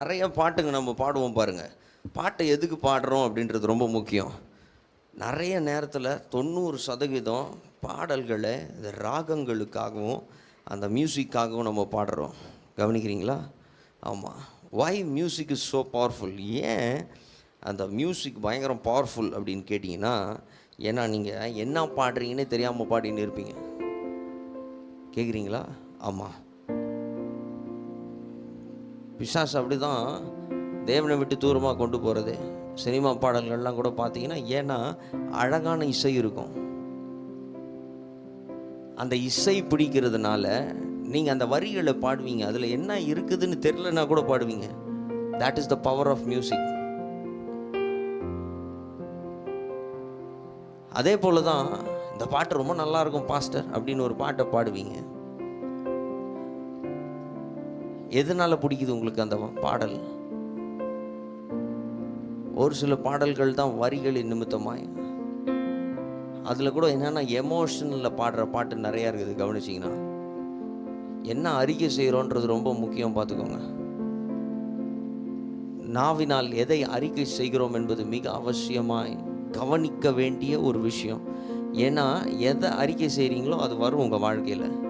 நிறைய பாட்டுங்க நம்ம பாடுவோம் பாருங்கள் பாட்டை எதுக்கு பாடுறோம் அப்படின்றது ரொம்ப முக்கியம். நிறைய நேரத்தில் தொண்ணூறு சதவீதம் பாடல்களை இந்த ராகங்களுக்காகவும் அந்த மியூசிக்காகவும் நம்ம பாடுறோம். கவனிக்கிறீங்களா? ஆமாம் why music is so powerful ஏன் அந்த மியூசிக் பயங்கரம் பவர்ஃபுல் அப்படின்னு கேட்டிங்கன்னா ஏன்னா நீங்கள் என்ன பாடுறீங்கன்னே தெரியாமல் பாடின்னு இருப்பீங்க. கேட்குறீங்களா ஆமாம் பிசாஸ் அப்படி தான் தேவனை விட்டு தூரமாக கொண்டு போகிறது சினிமா பாடல்கள்லாம் கூட பார்த்தீங்கன்னா ஏன்னா அழகான இசை இருக்கும். அந்த இசை பிடிக்கிறதுனால நீங்கள் அந்த வரிகளை பாடுவீங்க. அதில் என்ன இருக்குதுன்னு தெரிலனா கூட பாடுவீங்க. That is the power of music அதே போல தான் இந்த பாட்டு ரொம்ப நல்லா இருக்கும் பாஸ்டர் அப்படின்னு ஒரு பாட்டை பாடுவீங்க. எதனால பிடிக்குது உங்களுக்கு அந்த பாடல்? ஒரு சில பாடல்கள் தான் வரிகளின் நிமித்தமாய். அதில் கூட என்னென்னா எமோஷனில் பாடுற பாட்டு நிறையா இருக்குது கவனிச்சிங்கன்னா. என்ன அறிக்கை செய்கிறோன்றது ரொம்ப முக்கியம் பார்த்துக்கோங்க நாவினால் எதை அறிக்கை செய்கிறோம் என்பது மிக அவசியமாய் கவனிக்க வேண்டிய ஒரு விஷயம். ஏன்னா எதை அறிக்கை செய்கிறீங்களோ அது வரும் உங்கள் வாழ்க்கையில்.